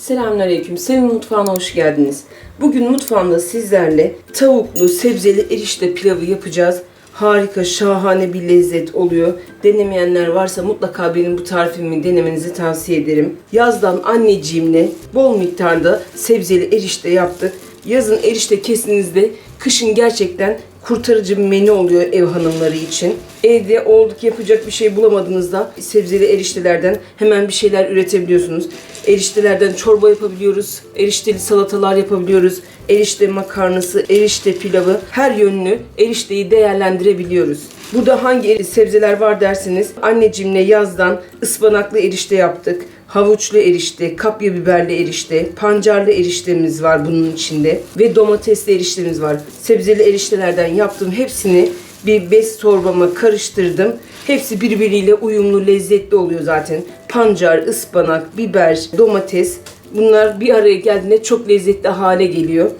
Selamünaleyküm. Sevim mutfağına hoş geldiniz. Bugün mutfağımda sizlerle tavuklu sebzeli erişte pilavı yapacağız. Harika, şahane bir lezzet oluyor. Denemeyenler varsa mutlaka benim bu tarifimi denemenizi tavsiye ederim. Yazdan anneciğimle bol miktarda sebzeli erişte yaptık. Yazın erişte kesinizde kışın gerçekten kurtarıcı bir menü oluyor ev hanımları için. Evde olduk yapacak bir şey bulamadığınızda sebzeli eriştelerden hemen bir şeyler üretebiliyorsunuz. Eriştelerden çorba yapabiliyoruz, erişteli salatalar yapabiliyoruz, erişte makarnası, erişte pilavı her yönlü erişteyi değerlendirebiliyoruz. Burada hangi sebzeler var derseniz anneciğimle yazdan ıspanaklı erişte yaptık. Havuçlu erişte, kapya biberli erişte, pancarlı eriştemiz var bunun içinde ve domatesli eriştemiz var. Sebzeli eriştelerden yaptım hepsini bir bez torbama karıştırdım. Hepsi birbiriyle uyumlu, lezzetli oluyor zaten. Pancar, ıspanak, biber, domates bunlar bir araya geldiğinde çok lezzetli hale geliyor.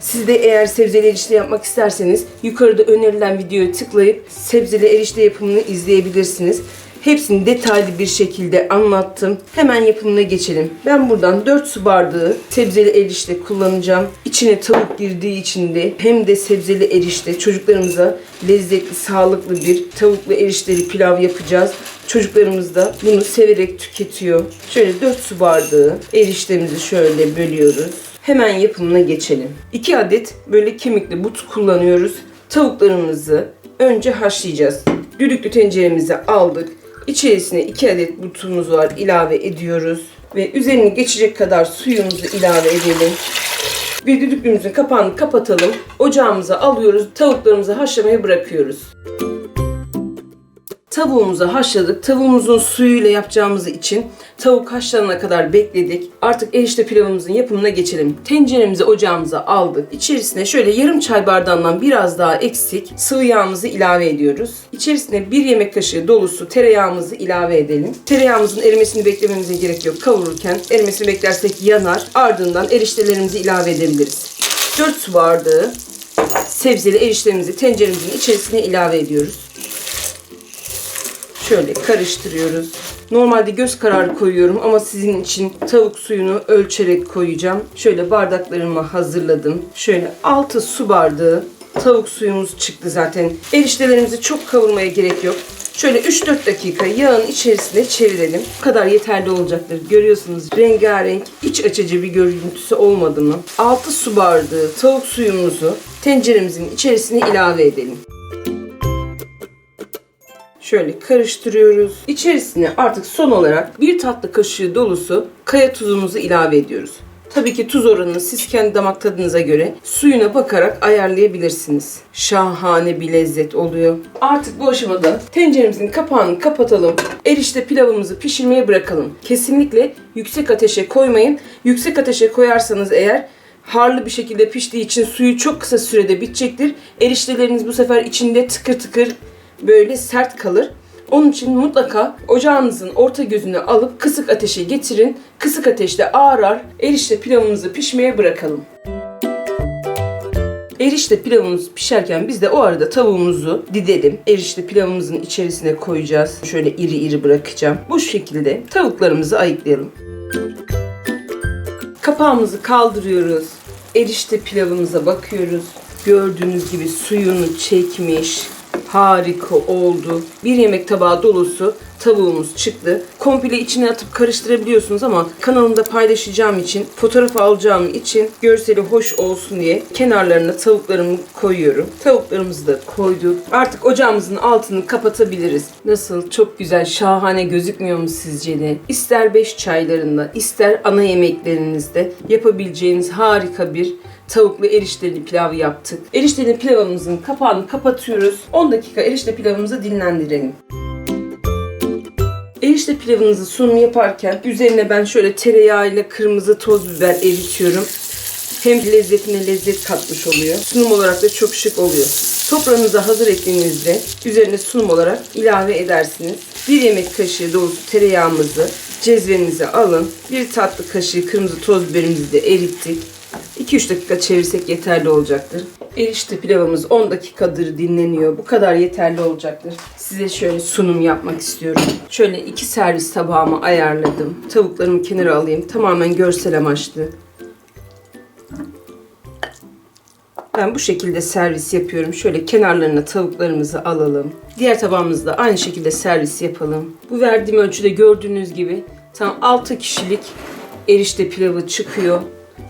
Siz de eğer sebzeli erişte yapmak isterseniz yukarıda önerilen videoya tıklayıp sebzeli erişte yapımını izleyebilirsiniz. Hepsini detaylı bir şekilde anlattım. Hemen yapımına geçelim. Ben buradan 4 su bardağı sebzeli erişte kullanacağım. İçine tavuk girdiği için de hem de sebzeli erişte çocuklarımıza lezzetli, sağlıklı bir tavuklu erişteli pilav yapacağız. Çocuklarımız da bunu severek tüketiyor. Şöyle 4 su bardağı eriştemizi şöyle bölüyoruz. Hemen yapımına geçelim. 2 adet böyle kemikli but kullanıyoruz. Tavuklarımızı önce haşlayacağız. Düdüklü tenceremizi aldık. İçerisine 2 adet butumuz var. ilave ediyoruz. Ve üzerini geçecek kadar suyumuzu ilave edelim. Bir düdüklümüzün kapağını kapatalım. Ocağımıza alıyoruz. Tavuklarımızı haşlamaya bırakıyoruz. Tavuğumuzu haşladık. Tavuğumuzun suyuyla yapacağımız için tavuk haşlanana kadar bekledik. Artık erişte pilavımızın yapımına geçelim. Tenceremizi ocağımıza aldık. İçerisine şöyle yarım çay bardağından biraz daha eksik sıvı yağımızı ilave ediyoruz. İçerisine bir yemek kaşığı dolusu tereyağımızı ilave edelim. Tereyağımızın erimesini beklememize gerek yok. Kavururken erimesini beklersek yanar. Ardından eriştelerimizi ilave edebiliriz. 4 su bardağı sebzeli eriştelerimizi tenceremizin içerisine ilave ediyoruz. Şöyle karıştırıyoruz. Normalde göz kararı koyuyorum ama sizin için tavuk suyunu ölçerek koyacağım. Şöyle bardaklarımı hazırladım. Şöyle 6 su bardağı tavuk suyumuz çıktı zaten. Eriştelerimizi çok kavurmaya gerek yok. Şöyle 3-4 dakika yağın içerisine çevirelim. Bu kadar yeterli olacaktır. Görüyorsunuz rengarenk, iç açıcı bir görüntüsü olmadı mı? 6 su bardağı tavuk suyumuzu tenceremizin içerisine ilave edelim. Şöyle karıştırıyoruz. İçerisine artık son olarak bir tatlı kaşığı dolusu kaya tuzumuzu ilave ediyoruz. Tabii ki tuz oranını siz kendi damak tadınıza göre suyuna bakarak ayarlayabilirsiniz. Şahane bir lezzet oluyor. Artık bu aşamada tenceremizin kapağını kapatalım. Erişte pilavımızı pişirmeye bırakalım. Kesinlikle yüksek ateşe koymayın. Yüksek ateşe koyarsanız eğer harlı bir şekilde piştiği için suyu çok kısa sürede bitecektir. Erişteleriniz bu sefer içinde tıkır tıkır böyle sert kalır. Onun için mutlaka ocağınızın orta gözünü alıp kısık ateşe getirin. Kısık ateşte ağır ağır erişte pilavımızı pişmeye bırakalım. Erişte pilavımız pişerken biz de o arada tavuğumuzu didelim. Erişte pilavımızın içerisine koyacağız. Şöyle iri iri bırakacağım. Bu şekilde tavuklarımızı ayıklayalım. Kapağımızı kaldırıyoruz. Erişte pilavımıza bakıyoruz. Gördüğünüz gibi suyunu çekmiş. Harika oldu. Bir yemek tabağı dolusu tavuğumuz çıktı. Komple içine atıp karıştırabiliyorsunuz ama kanalımda paylaşacağım için, fotoğraf alacağım için görseli hoş olsun diye kenarlarına tavuklarımı koyuyorum. Tavuklarımızı da koyduk. Artık ocağımızın altını kapatabiliriz. Nasıl? Çok güzel, şahane gözükmüyor mu sizce de? İster 5 çaylarında, ister ana yemeklerinizde yapabileceğiniz harika bir tavuklu erişteli pilav yaptık. Erişteli pilavımızın kapağını kapatıyoruz. 10 dakika erişte pilavımızı dinlendirelim. Erişte pilavınızı sunum yaparken üzerine ben şöyle tereyağı ile kırmızı toz biber eritiyorum. Hem lezzetine lezzet katmış oluyor. Sunum olarak da çok şık oluyor. Toprağınızı hazır ettiğinizde üzerine sunum olarak ilave edersiniz. Bir yemek kaşığı dolusu tereyağımızı cezvenize alın. Bir tatlı kaşığı kırmızı toz biberimizi de erittik. 2-3 dakika çevirsek yeterli olacaktır. Erişte pilavımız 10 dakikadır dinleniyor. Bu kadar yeterli olacaktır. Size şöyle sunum yapmak istiyorum. Şöyle iki servis tabağımı ayarladım. Tavuklarımı kenara alayım. Tamamen görsel amaçlı. Ben bu şekilde servis yapıyorum. Şöyle kenarlarına tavuklarımızı alalım. Diğer tabağımızda aynı şekilde servis yapalım. Bu verdiğim ölçüde gördüğünüz gibi tam 6 kişilik erişte pilavı çıkıyor.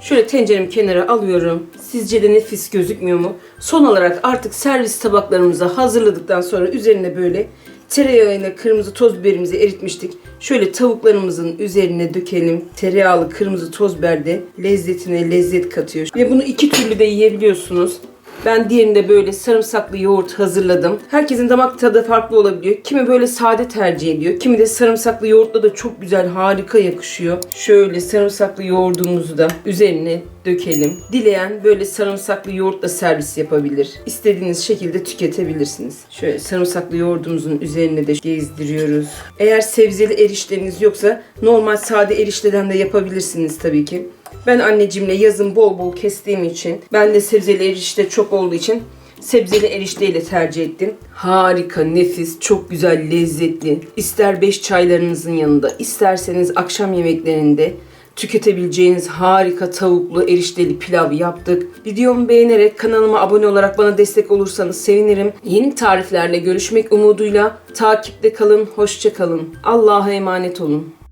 Şöyle tenceremi kenara alıyorum. Sizce de nefis gözükmüyor mu? Son olarak artık servis tabaklarımızı hazırladıktan sonra üzerine böyle tereyağıyla kırmızı toz biberimizi eritmiştik. Şöyle tavuklarımızın üzerine dökelim. Tereyağlı kırmızı toz biber de lezzetine lezzet katıyor. Ve bunu iki türlü de yiyebiliyorsunuz. Ben diğerinde böyle sarımsaklı yoğurt hazırladım. Herkesin damak tadı farklı olabiliyor. Kimi böyle sade tercih ediyor. Kimi de sarımsaklı yoğurtla da çok güzel, harika yakışıyor. Şöyle sarımsaklı yoğurdumuzu da üzerine dökelim. Dileyen böyle sarımsaklı yoğurtla servis yapabilir. İstediğiniz şekilde tüketebilirsiniz. Şöyle sarımsaklı yoğurdumuzun üzerine de gezdiriyoruz. Eğer sebzeli erişteniz yoksa normal sade erişteden de yapabilirsiniz tabii ki. Ben annecimle yazın bol bol kestiğim için, ben de sebzeli erişte çok olduğu için sebzeli erişteyle tercih ettim. Harika, nefis, çok güzel, lezzetli. İster beş çaylarınızın yanında, isterseniz akşam yemeklerinde tüketebileceğiniz harika tavuklu erişteli pilav yaptık. Videomu beğenerek kanalıma abone olarak bana destek olursanız sevinirim. Yeni tariflerle görüşmek umuduyla takipte kalın, hoşça kalın. Allah'a emanet olun.